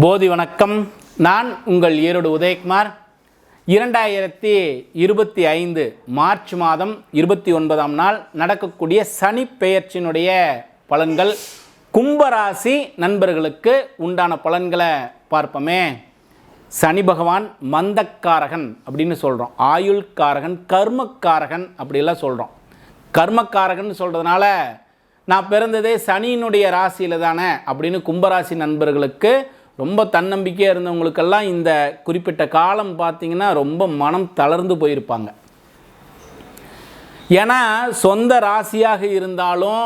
போதி வணக்கம். நான் உங்கள் ஈரோடு உதயகுமார். இரண்டாயிரத்தி இருபத்தி ஐந்து மார்ச் மாதம் இருபத்தி ஒன்பதாம் நாள் நடக்கக்கூடிய சனி பெயர்ச்சியினுடைய பலன்கள் கும்பராசி நண்பர்களுக்கு உண்டான பலன்களை பார்ப்போமே. சனி பகவான் மந்தக்காரகன் அப்படின்னு சொல்கிறோம் ஆயுள்காரகன் கர்மக்காரகன் அப்படிலாம் சொல்கிறோம் கர்மக்காரகன் சொல்கிறதுனால நான் பிறந்ததே சனியினுடைய ராசியில் தானே அப்படின்னு கும்பராசி நண்பர்களுக்கு ரொம்ப தன்னம்பிக்கையாக இருந்தவங்களுக்கெல்லாம் இந்த குறிப்பிட்ட காலம் பார்த்தீங்கன்னா ரொம்ப மனம் தளர்ந்து போயிருப்பாங்க. ஏன்னா சொந்த ராசியாக இருந்தாலும்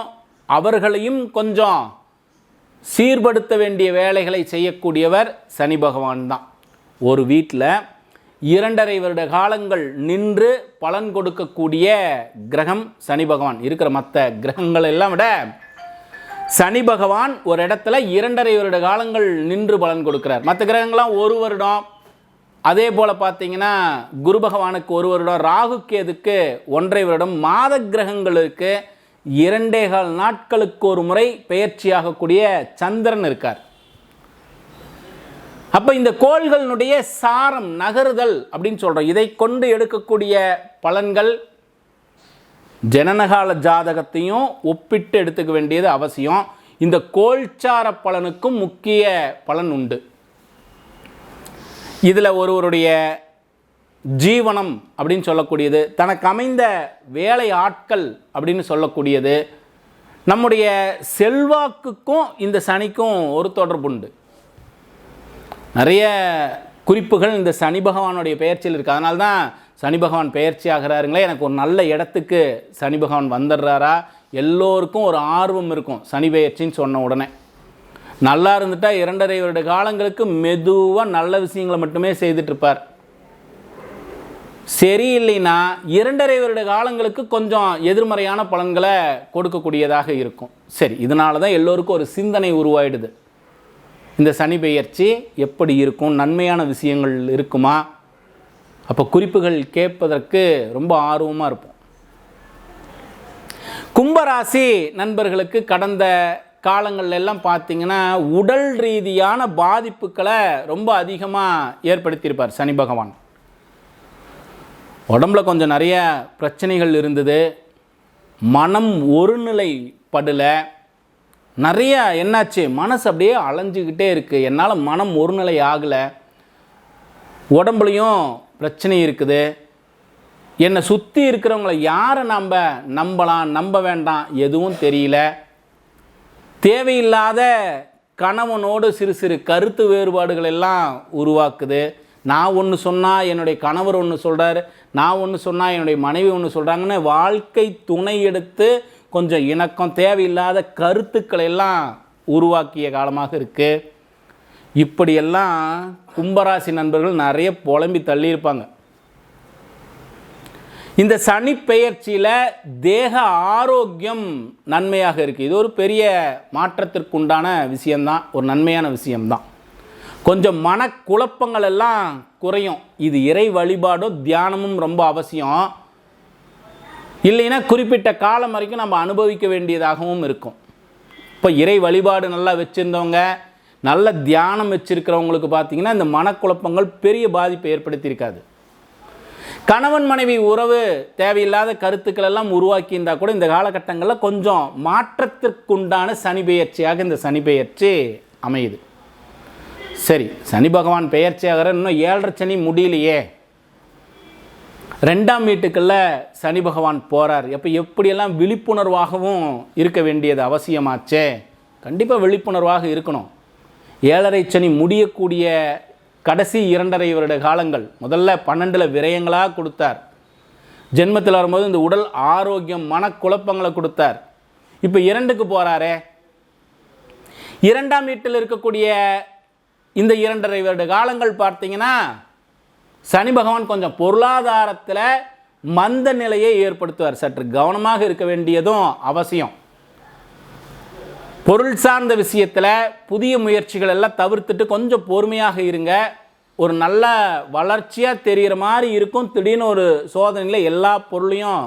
அவர்களையும் கொஞ்சம் சீர்படுத்த வேண்டிய வேலைகளை செய்யக்கூடியவர் சனி பகவான் தான். ஒரு வீட்டில் இரண்டரை வருட காலங்கள் நின்று பலன் கொடுக்கக்கூடிய கிரகம் சனி பகவான். இருக்கிற மற்ற கிரகங்கள் எல்லாம் விட சனி பகவான் ஒரு இடத்துல இரண்டரை வருட காலங்கள் நின்று பலன் கொடுக்கிறார். மற்ற கிரகங்கள்லாம் ஒரு வருடம். அதே போல் பார்த்தீங்கன்னா குரு பகவானுக்கு ஒரு வருடம் ராகு கேதுக்கு ஒன்றரை வருடம் மாத கிரகங்களுக்கு இரண்டே கால் நாட்களுக்கு ஒரு முறை பெயர்ச்சியாகக்கூடிய சந்திரன் இருக்கார். அப்போ இந்த கோள்களினுடைய சாரம் நகருதல் அப்படின்னு சொல்கிறோம் இதை கொண்டு எடுக்கக்கூடிய பலன்கள் ஜனனகால ஜாதகத்தையும் ஒப்பிட்டு எடுத்துக்க வேண்டியது அவசியம். இந்த கோல்சார பலனுக்கும் முக்கிய பலன் உண்டு. இதில் ஒருவருடைய ஜீவனம் அப்படின்னு சொல்லக்கூடியது தனக்கு அமைந்த வேலை ஆட்கள் அப்படின்னு சொல்லக்கூடியது. நம்முடைய செல்வாக்குக்கும் இந்த சனிக்கும் ஒரு தொடர்பு உண்டு. நிறைய குறிப்புகள் இந்த சனி பகவானுடைய பெயர்ச்சியில் இருக்குது அதனால்தான் சனி பகவான் பெயர்ச்சி ஆகிறாருங்களே எனக்கு ஒரு நல்ல இடத்துக்கு சனி பகவான் வந்துடுறாரா? எல்லோருக்கும் ஒரு ஆர்வம் இருக்கும் சனி பெயர்ச்சின்னு சொன்ன உடனே. நல்லா இருந்துட்டால் இரண்டரை வருட காலங்களுக்கு மெதுவாக நல்ல விஷயங்களை மட்டுமே செய்துட்ருப்பார் சரியில்லைன்னா இரண்டரை வருட காலங்களுக்கு கொஞ்சம் எதிர்மறையான பலன்களை கொடுக்கக்கூடியதாக இருக்கும். சரி இதனால தான் எல்லோருக்கும் ஒரு சிந்தனை உருவாயிடுது. இந்த சனி பெயர்ச்சி எப்படி இருக்கும்? நன்மையான விஷயங்கள் இருக்குமா? அப்போ குறிப்புகள் கேட்பதற்கு ரொம்ப ஆர்வமாக இருப்போம். கும்பராசி நண்பர்களுக்கு கடந்த காலங்கள்ல எல்லாம் பார்த்தீங்கன்னா உடல் ரீதியான பாதிப்புகளை ரொம்ப அதிகமாக ஏற்படுத்தியிருப்பார் சனி பகவான். உடம்புல கொஞ்சம் நிறைய பிரச்சனைகள் இருந்தது. மனம் ஒருநிலைப்படலை. நிறைய என்னாச்சு? மனசு அப்படியே அலைஞ்சிக்கிட்டே இருக்குது என்னால் மனம் ஒருநிலை ஆகலை. உடம்புலையும் பிரச்சனை இருக்குது. என்னை சுற்றி இருக்கிறவங்கள யாரை நம்ப நம்பலாம் நம்ப வேண்டாம் எதுவும் தெரியல. தேவையில்லாத கணவனோடு சிறு சிறு கருத்து வேறுபாடுகள் எல்லாம் உருவாக்குது. நான் ஒன்று சொன்னால் என்னுடைய கணவர் ஒன்று சொல்கிறார் நான் ஒன்று சொன்னால் என்னுடைய மனைவி ஒன்று சொல்கிறாங்கன்னு வாழ்க்கை துணை எடுத்து கொஞ்சம் இணக்கம் தேவையில்லாத கருத்துக்களை எல்லாம் உருவாக்கிய காலமாக இருக்குது இப்படியெல்லாம் கும்பராசி நண்பர்கள் நிறைய புலம்பி தள்ளியிருப்பாங்க. இந்த சனி பெயர்ச்சியில் தேக ஆரோக்கியம் நன்மையாக இருக்குது இது ஒரு பெரிய மாற்றத்திற்குண்டான விஷயம்தான். ஒரு நன்மையான விஷயம்தான். கொஞ்சம் மனக்குழப்பங்கள் எல்லாம் குறையும். இது இறை வழிபாடும் தியானமும் ரொம்ப அவசியம். இல்லைன்னா குறிப்பிட்ட காலம் வரைக்கும் நம்ம அனுபவிக்க வேண்டியதாகவும் இருக்கும். இப்போ இறை வழிபாடு நல்லா வச்சுருந்தவங்க நல்ல தியானம் வச்சிருக்கிறவங்களுக்கு பார்த்தீங்கன்னா இந்த மனக்குழப்பங்கள் பெரிய பாதிப்பை ஏற்படுத்தியிருக்காது. கணவன் மனைவி உறவு தேவையில்லாத கருத்துக்கள் எல்லாம் உருவாக்கியிருந்தா கூட இந்த காலகட்டங்களில் கொஞ்சம் மாற்றத்திற்குண்டான சனி பெயர்ச்சியாக இந்த சனி பெயர்ச்சி அமையுது. சரி சனி பகவான் பெயர்ச்சியாகிற இன்னும் ஏழரை சனி முடியலையே. ரெண்டாம் வீட்டுக்குள்ள சனி பகவான் போகிறார் எப்போ எப்படியெல்லாம் விழிப்புணர்வாகவும் இருக்க வேண்டியது அவசியமாச்சே? கண்டிப்பாக விழிப்புணர்வாக இருக்கணும். ஏழரை சனி முடியக்கூடிய கடைசி இரண்டரை வருட காலங்கள் முதல்ல பன்னெண்டில் விரயங்களாக கொடுத்தார். ஜென்மத்தில் வரும்போது இந்த உடல் ஆரோக்கியம் மனக்குழப்பங்களை கொடுத்தார். இப்போ இரண்டுக்கு போகிறாரே இரண்டாம் வீட்டில் இருக்கக்கூடிய இந்த இரண்டரை வருட காலங்கள் பார்த்தீங்கன்னா சனி பகவான் கொஞ்சம் பொருளாதாரத்தில் மந்த நிலையை ஏற்படுத்துவார். சற்று கவனமாக இருக்க வேண்டியதும் அவசியம். பொருள் சார்ந்த விஷயத்தில் புதிய முயற்சிகள் எல்லாம் தவிர்த்துட்டு கொஞ்சம் பொறுமையாக இருங்க. ஒரு நல்ல வளர்ச்சியாக தெரிகிற மாதிரி இருக்கும். திடீர்னு ஒரு சோதனையில் எல்லா பொருளையும்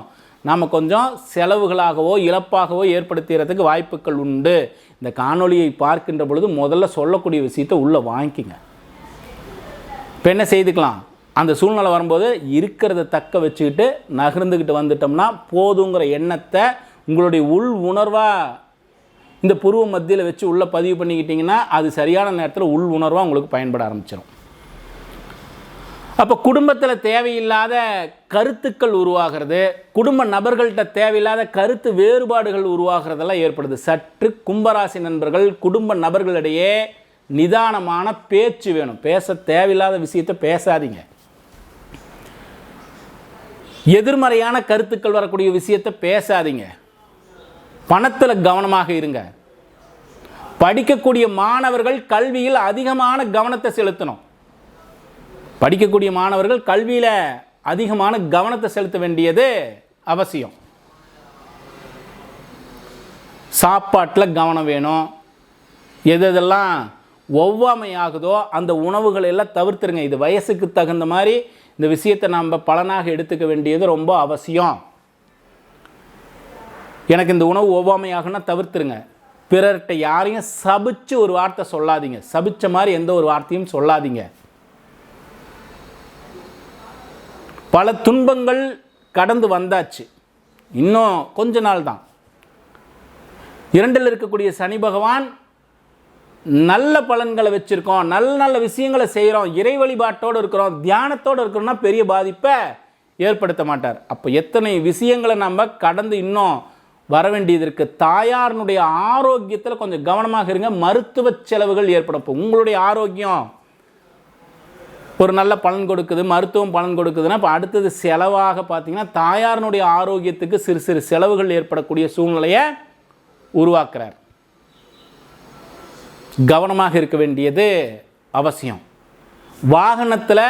நாம் கொஞ்சம் செலவுகளாகவோ இழப்பாகவோ ஏற்படுத்துகிறதுக்கு வாய்ப்புகள் உண்டு. இந்த காணொளியை பார்க்கின்ற பொழுது முதல்ல சொல்லக்கூடிய விஷயத்தை உள்ளே வாங்கிக்கிங்க. இப்போ என்ன செய்துக்கலாம்? அந்த சூழ்நிலை வரும்போது இருக்கிறத தக்க வச்சுக்கிட்டு நகர்ந்துக்கிட்டு வந்துட்டோம்னா போதுங்கிற எண்ணத்தை உங்களுடைய உள் உணர்வாக இந்த புருவ மத்தியில் வச்சு உள்ளே பதிவு பண்ணிக்கிட்டிங்கன்னா அது சரியான நேரத்தில் உள் உணர்வாக உங்களுக்கு பயன்பட ஆரம்பிச்சிடும் அப்போ குடும்பத்தில் தேவையில்லாத கருத்துக்கள் உருவாகிறது குடும்ப நபர்கள்ட்ட தேவையில்லாத கருத்து வேறுபாடுகள் உருவாகிறதெல்லாம் ஏற்படுது. சற்று கும்பராசி நண்பர்கள் குடும்ப நபர்களிடையே நிதானமான பேச்சு வேணும். பேச தேவையில்லாத விஷயத்தை பேசாதீங்க. எதிர்மறையான கருத்துக்கள் வரக்கூடிய விஷயத்தை பேசாதீங்க. பணத்தில் கவனமாக இருங்க. படிக்கக்கூடிய மாணவர்கள் கல்வியில் அதிகமான கவனத்தை செலுத்தணும். படிக்கக்கூடிய மாணவர்கள் கல்வியில் அதிகமான கவனத்தை செலுத்த வேண்டியது அவசியம். சாப்பாட்டில் கவனம் வேணும். எது எதெல்லாம் ஒவ்வாமை ஆகுதோ அந்த உணவுகளை எல்லாம் தவிர்த்துருங்க. இது வயசுக்கு தகுந்த மாதிரி இந்த விஷயத்தை நம்ம பலனாக எடுத்துக்க வேண்டியது ரொம்ப அவசியம். எனக்கு இந்த உணவு ஒவ்வாமையாகனா தவிர்த்துருங்க. பிறர்கிட்ட யாரையும் சபிச்சு ஒரு வார்த்தை சொல்லாதீங்க. சபிச்ச மாதிரி எந்த ஒரு வார்த்தையும் சொல்லாதீங்க. பல துன்பங்கள் கடந்து வந்தாச்சு. இன்னும் கொஞ்ச நாள் தான். இரண்டில் இருக்கக்கூடிய சனி பகவான் நல்ல பலன்களை வச்சுருக்கோம். நல்ல நல்ல விஷயங்களை செய்கிறோம் இறை வழிபாட்டோடு இருக்கிறோம். தியானத்தோடு இருக்கிறோம்னா பெரிய பாதிப்பை ஏற்படுத்த மாட்டார். அப்போ எத்தனை விஷயங்களை நம்ம கடந்து இன்னும் வர வேண்டியது இருக்குது தாயாரினுடைய ஆரோக்கியத்தில் கொஞ்சம் கவனமாக இருங்க. மருத்துவ செலவுகள் ஏற்படப்போ உங்களுடைய ஆரோக்கியம் ஒரு நல்ல பலன் கொடுக்குது மருத்துவம் பலன் கொடுக்குதுன்னா இப்போ அடுத்தது செலவாக பார்த்தீங்கன்னா தாயாரினுடைய ஆரோக்கியத்துக்கு சிறு சிறு செலவுகள் ஏற்படக்கூடிய சூழ்நிலையை உருவாக்குறார். கவனமாக இருக்க வேண்டியது அவசியம். வாகனத்தில்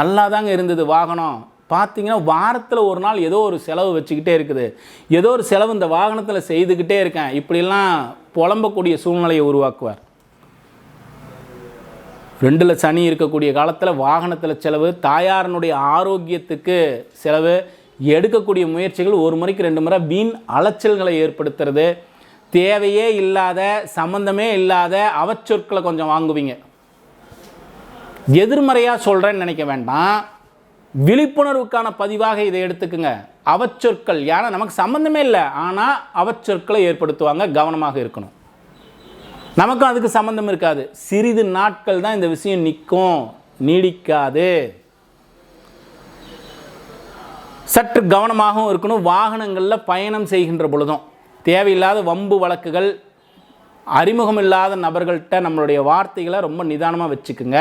நல்லா தாங்க இருந்தது வாகனம். பார்த்தீங்கன்னா வாரத்தில் ஒரு நாள் ஏதோ ஒரு செலவு வச்சுக்கிட்டே இருக்குது. ஏதோ ஒரு செலவு இந்த வாகனத்தில் செய்துக்கிட்டே இருக்கேன். இப்படிலாம் புலம்பக்கூடிய சூழ்நிலையை உருவாக்குவார். ரெண்டில் சனி இருக்கக்கூடிய காலத்தில் வாகனத்தில் செலவு தாயாரனுடைய ஆரோக்கியத்துக்கு செலவு எடுக்கக்கூடிய முயற்சிகள் ஒரு முறைக்கு ரெண்டு முறை வீண் அலைச்சல்களை ஏற்படுத்துறது. தேவையே இல்லாத சம்பந்தமே இல்லாத அவச்சொற்களை கொஞ்சம் வாங்குவீங்க. எதிர்மறையாக சொல்கிறேன்னு நினைக்க வேண்டாம். விழிப்புணர்வுக்கான பதிவாக இதை எடுத்துக்குங்க. அவச்சொற்கள் ஏன்னா நமக்கு சம்மந்தமே இல்லை. ஆனால் அவச்சொற்களை ஏற்படுத்துவாங்க கவனமாக இருக்கணும். நமக்கும் அதுக்கு சம்மந்தம் இருக்காது. சிறிது நாட்கள் தான் இந்த விஷயம் நிற்கும். நீடிக்காது. சற்று கவனமாகவும் இருக்கணும். வாகனங்களில் பயணம் செய்கின்ற பொழுதும் தேவையில்லாத வம்பு வழக்குகள் அறிமுகம் இல்லாத நபர்கள்ட்ட நம்மளுடைய வார்த்தைகளை ரொம்ப நிதானமாக வச்சுக்குங்க.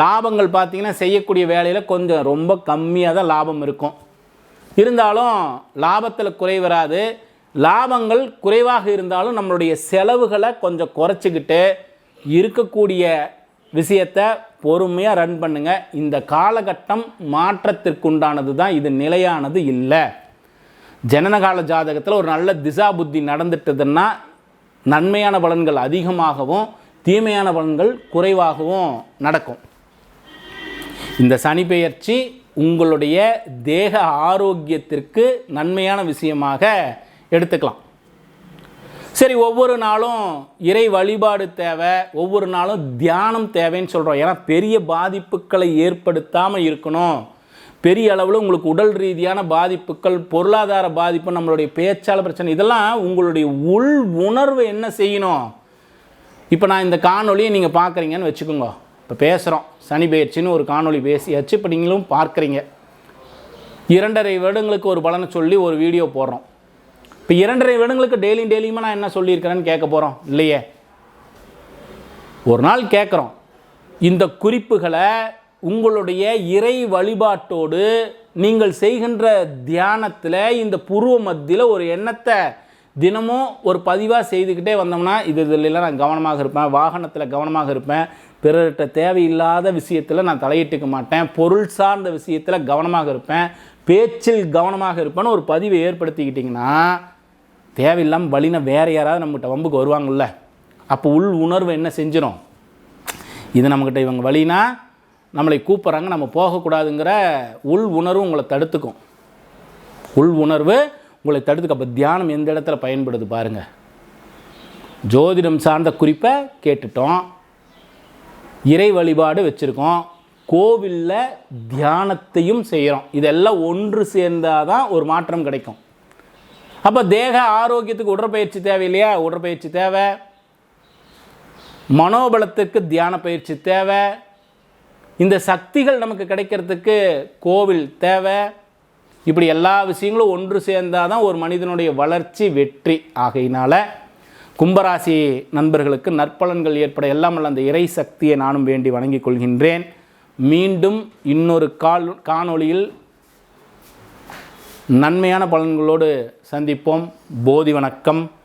லாபங்கள் பார்த்தீங்கன்னா செய்யக்கூடிய வேலையில் கொஞ்சம் ரொம்ப கம்மியாக தான் லாபம் இருக்கும். இருந்தாலும் லாபத்தில் குறை வராது. லாபங்கள் குறைவாக இருந்தாலும் நம்மளுடைய செலவுகளை கொஞ்சம் குறைச்சிக்கிட்டு இருக்கக்கூடிய விஷயத்தை பொறுமையாக ரன் பண்ணுங்க. இந்த காலகட்டம் மாற்றத்திற்குண்டானது தான் இது நிலையானது இல்லை. ஜனனகால ஜாதகத்தில் ஒரு நல்ல திசா புத்தி நடந்துட்டதுன்னா நன்மையான பலன்கள் அதிகமாகவும் தீமையான பலன்கள் குறைவாகவும் நடக்கும். இந்த சனி பெயர்ச்சி உங்களுடைய தேக ஆரோக்கியத்திற்கு நன்மையான விஷயமாக எடுத்துக்கலாம். சரி ஒவ்வொரு நாளும் இறை வழிபாடு தேவை ஒவ்வொரு நாளும் தியானம் தேவைன்னு சொல்கிறோம் ஏன்னா பெரிய பாதிப்புகளை ஏற்படுத்தாமல் இருக்கணும். பெரிய அளவில் உங்களுக்கு உடல் ரீதியான பாதிப்புகள் பொருளாதார பாதிப்பு நம்மளுடைய பேச்சாளர் பிரச்சனை இதெல்லாம் உங்களுடைய உள் உணர்வு என்ன செய்யணும்? இப்போ நான் இந்த காணொலியை நீங்கள் பார்க்குறீங்கன்னு வச்சுக்கோங்க. இப்போ பேசுகிறோம் சனி பயிற்சின்னு ஒரு காணொலி பேசியாச்சு இப்போ நீங்களும் பார்க்குறீங்க. இரண்டரை வருடங்களுக்கு ஒரு பலனை சொல்லி ஒரு வீடியோ போடுறோம். இப்போ இரண்டரை வருடங்களுக்கு டெய்லியும் டெய்லியுமா நான் என்ன சொல்லியிருக்கிறேன்னு கேட்க போகிறோம் இல்லையே? ஒரு நாள் கேட்குறோம். இந்த குறிப்புகளை உங்களுடைய இறை வழிபாட்டோடு நீங்கள் செய்கின்ற தியானத்தில் இந்த புருவ மத்தியில் ஒரு எண்ணத்தை தினமும் ஒரு பதிவாக செய்துக்கிட்டே வந்தோம்னா இது இதிலெல்லாம் நான் கவனமாக இருப்பேன் வாகனத்தில் கவனமாக இருப்பேன். பிறர்கிட்ட தேவையில்லாத விஷயத்தில் நான் தலையிட்டுக்க மாட்டேன். பொருள் சார்ந்த விஷயத்தில் கவனமாக இருப்பேன். பேச்சில் கவனமாக இருப்பேன்னு ஒரு பதிவை ஏற்படுத்திக்கிட்டிங்கன்னா தேவையில்லாமல் வழினா வேறு யாராவது நம்மகிட்ட வம்புக்கு வருவாங்கள்ல அப்போ உள் உணர்வு என்ன செஞ்சிடும் இது நம்மக்கிட்ட இவங்க வழினா நம்மளை கூப்பிட்றாங்க நம்ம போகக்கூடாதுங்கிற உள் உணர்வு உங்களை தடுத்துக்கும். உள் உணர்வு உங்களை தடுத்துக்க அப்போ தியானம் எந்த இடத்துல பயன்படுது பாருங்கள் ஜோதிடம் சார்ந்த குறிப்பை கேட்டுட்டோம். இறை வழிபாடு வச்சுருக்கோம். கோவிலில் தியானத்தையும் செய்கிறோம் இதெல்லாம் ஒன்று சேர்ந்தால் தான் ஒரு மாற்றம் கிடைக்கும். அப்போ தேக ஆரோக்கியத்துக்கு உடற்பயிற்சி தேவை இல்லையா? உடற்பயிற்சி தேவை. மனோபலத்துக்கு தியான பயிற்சி தேவை. இந்த சக்திகள் நமக்கு கிடைக்கிறதுக்கு கோவில் தேவை. இப்படி எல்லா விஷயங்களும் ஒன்று சேர்ந்தால் தான் ஒரு மனிதனுடைய வளர்ச்சி வெற்றி. ஆகையினால கும்பராசி நண்பர்களுக்கு நற்பலன்கள் ஏற்பட எல்லாம் அந்த இறை சக்தியை நானும் வேண்டி வணங்கிக் கொள்கின்றேன். மீண்டும் இன்னொரு கால் காணொளியில் நன்மையான பலன்களோடு சந்திப்போம். போதி வணக்கம்.